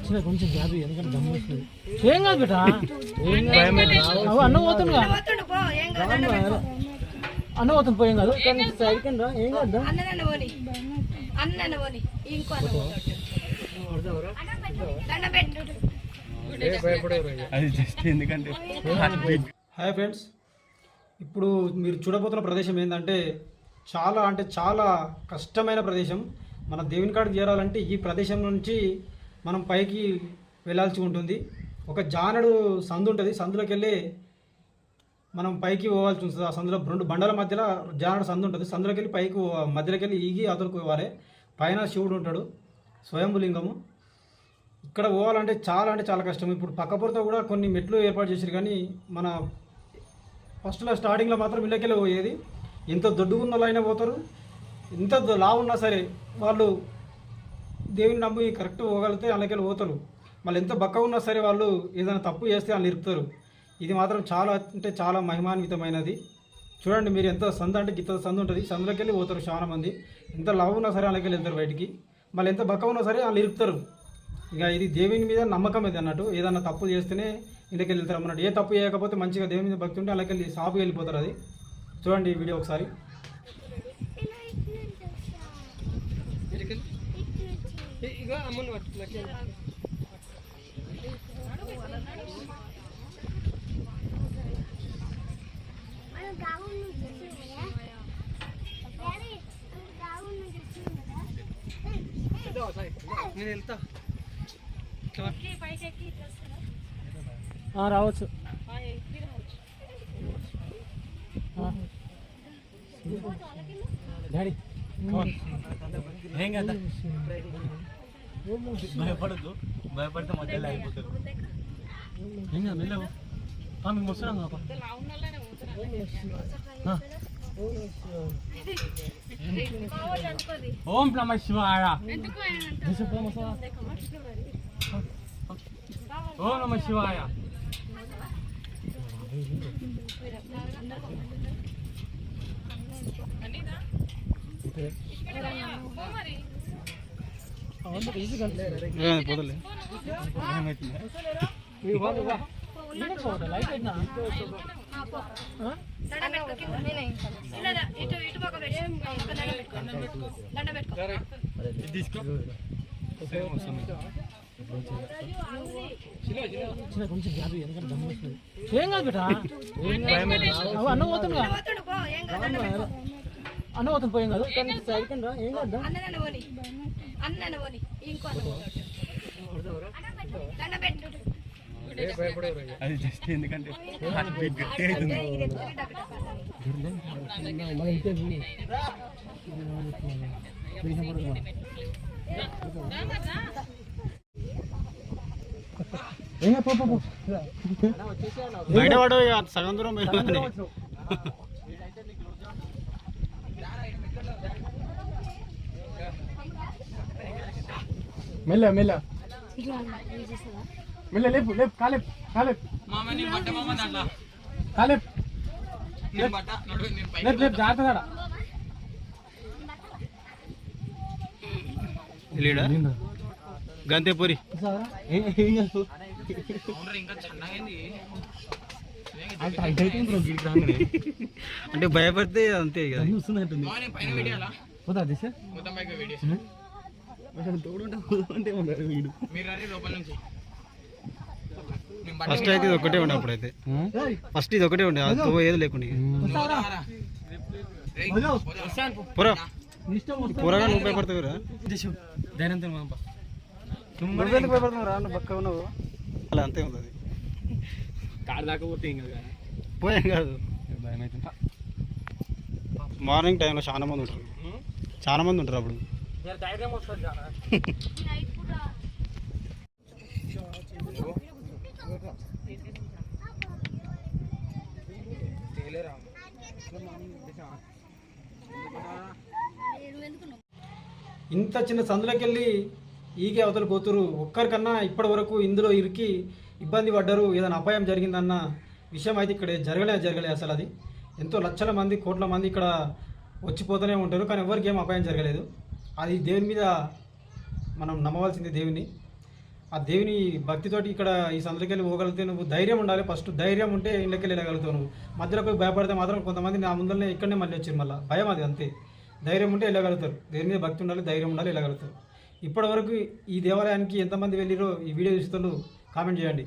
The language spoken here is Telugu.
చిన్న కొంచెం గ్యాప్ ఎందుకంటే దమ్ము వస్తుంది ఏం కాదు బిడ్డ ఏం కాదు. అన్న పోతుంది అన్న పోతుంది పోయేం కాదు కానీ సైడ్ కింద ఏం కాదు హాయ్ ఫ్రెండ్స్ ఇప్పుడు మీరు చూడబోతున్న ప్రదేశం ఏంటంటే చాలా అంటే చాలా కష్టమైన ప్రదేశం మన దేవుని కాడికి చేరాలంటే ఈ ప్రదేశం నుంచి మనం పైకి వెళ్ళాల్సి ఉంటుంది. ఒక జానడు సందు ఉంటుంది. సందులోకి వెళ్ళి మనం పైకి పోవాల్సి ఉంటుంది. ఆ సందులో రెండు బండల మధ్యలో జానడు సందు ఉంటుంది. సందులోకి వెళ్ళి పైకి మధ్యలోకి వెళ్ళి ఈగి అతలకు పోవాలి. పైన శివుడు ఉంటాడు స్వయంభులింగము. ఇక్కడ పోవాలంటే చాలా అంటే చాలా కష్టం. ఇప్పుడు పక్కపొరతో కూడా కొన్ని మెట్లు ఏర్పాటు చేశారు కానీ మన ఫస్ట్లో స్టార్టింగ్లో మాత్రం ఇళ్ళకెళ్ళి పోయేది. ఎంత దొడ్డుగుందో అయినా పోతారు. ఎంత లా లావు ఉన్నా సరే వాళ్ళు దేవుని నమ్మి కరెక్ట్ పోగలిగితే వాళ్ళకెళ్ళి పోతారు. మళ్ళీ ఎంత బక్క ఉన్నా సరే వాళ్ళు ఏదైనా తప్పు చేస్తే వాళ్ళు ఇరుపుతారు ఇది మాత్రం చాలా అంటే చాలా మహిమాన్వితమైనది. చూడండి మీరు ఎంత సంద అంటే గిత్త సంద ఉంటుంది. సందులోకి వెళ్ళి పోతారు చాలా మంది. ఎంత లావు ఉన్నా సరే వాళ్ళకి వెళ్తారు బయటికి. మళ్ళీ ఎంత బక్క ఉన్నా సరే వాళ్ళు ఇరుపుతారు ఇక ఇది దేవుని మీద నమ్మకం ఇది అన్నట్టు. ఏదన్నా తప్పు చేస్తేనే ఇంటికి వెళ్తారు అన్నట్టు. ఏ తప్పు చేయకపోతే మంచిగా దేవుని మీద భక్తి ఉంటే అలాగే వెళ్ళి సాపుకి వెళ్ళిపోతారు అది. చూడండి ఈ వీడియో ఒకసారి. నేను వెళ్తా. ఆ, రావచ్చు. ఆ. డాడీ ఏం కదా? భయపడద్దు. భయపడితే మధ్యలో అయిపోతారు. ఏం కాదు వెళ్ళావు? ఆ, మేము వస్తున్నాం కాప ఓం నమ శివాయ. ఓం నమ శివాయ. పోతలే పెట్టుకో తీసుకో కొంచెం గ్యాప్ ఇయ్యి, ఎందుకంటే దమ్ము వస్తుంది ఏం కాదు అన్న పోతుందిగా పోతుండు పో ఏం కాదు. దండ పెట్టుకో అన్న పోతుంది. పోయేం కాదు సైడ్ ఏం కాదు పోని పోని ఇంకో అన్న పో. దండ పెట్టు. అది జస్ట్ ఎందుకంటే బయట సగం దూరం మెల్ల మెల్ల. మెల్ల లేపు లేపు కాలేపు కాలేపు. కాలేపు. లేపు. లేపు జాగ్రత్త గంతేపురి అంటే భయపడితే అంతే కదా. ఫస్ట్ అయితే ఇది ఒకటే ఉండే అప్పుడైతే. ఫస్ట్ ఇది ఒకటే ఉండే అది తో ఏది లేకుండా. పొర. పొరగా నువ్వు భయపడతావు దైనందిన నువ్వు పక్క ఉన్నావు అలా అంతే ఉంది అది. కారు ఏం కాదు. పోయాం కాదు మార్నింగ్ టైంలో చాలా మంది ఉంటారు. చాలా మంది ఉంటారు అప్పుడు. వస్తుంది చాలా ఇంత చిన్న సందులోకి వెళ్ళి ఈగే అవతల పోతురు ఒక్కరికన్నా ఇప్పటి వరకు ఇందులో ఇరికి ఇబ్బంది పడ్డారు ఏదైనా అపాయం జరిగిందన్న విషయం అయితే ఇక్కడ జరగలే జరగలే అసలు అది. ఎంతో లక్షల మంది కోట్ల మంది ఇక్కడ వచ్చిపోతూనే ఉంటారు కానీ ఎవరికి ఏం అపాయం జరగలేదు. అది దేవుని మీద మనం నమ్మవలసింది దేవుని. ఆ దేవుని భక్తితోటి ఇక్కడ ఈ సందరికి వెళ్ళి పోగలిగితే నువ్వు ధైర్యం ఉండాలి. ఫస్ట్ ధైర్యం ఉంటే ఇళ్ళకి వెళ్ళగలుగుతావు నువ్వు. మధ్యలో పోయి భయపడితే మాత్రం కొంతమంది నా ముందరనే ఇక్కడనే మళ్ళీ వచ్చారు మళ్ళీ. భయం అది అంతే. ధైర్యం ఉంటే వెళ్ళగలుగుతారు. దేవుని మీద భక్తి ఉండాలి ధైర్యం ఉండాలి వెళ్ళగలుగుతారు. ఇప్పటివరకు ఈ దేవాలయానికి ఎంతమంది వెళ్ళిరో ఈ వీడియో చూస్తున్నారు కామెంట్ చేయండి.